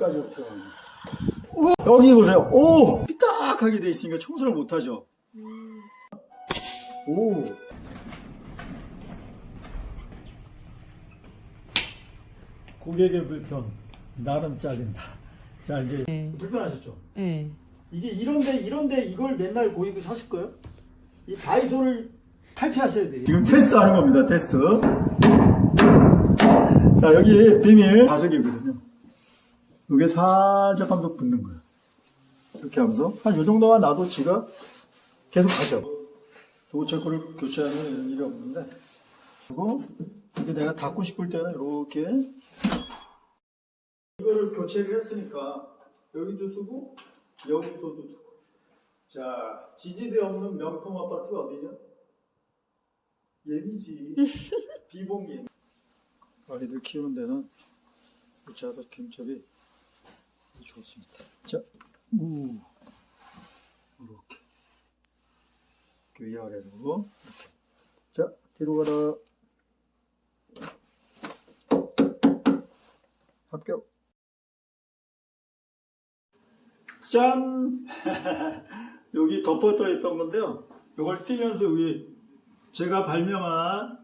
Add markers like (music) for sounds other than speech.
까지. 오, 여기 보세요. 오! 삐딱하게 돼 있으니까 청소를 못 하죠. 오! 고객의 불편, 나름 잘린다. 자, 이제 네. 불편하셨죠? 네. 이게 이런데 이런데 이걸 맨날 고객이 사실 거예요? 이 다이소를 탈피하셔야 돼요. 지금 테스트하는 겁니다. 테스트. 자 여기 비밀 가석이거든요. 이게 살짝 하면서 붙는 거예요. 이렇게 하면서 한요 정도만 놔도 지가 계속 가죠. 도구체크를 교체하는 일이 없는데 그리고 이게 내가 닫고 싶을 때는 이렇게 이거를 교체를 했으니까 여기도 쓰고 여기서도 쓰고 자 지지대 없는 명품 아파트가 어디죠? 예미지 (laughs) 비봉예 아이들 키우는 데는 이 자석 김첩이 좋습니다 자 우. 이렇게 이렇게 위아래로 이렇게 자 뒤로 가라 합격 짠! (laughs) 여기 덮어져 있던 건데요. 이걸 띄면서 여기 제가 발명한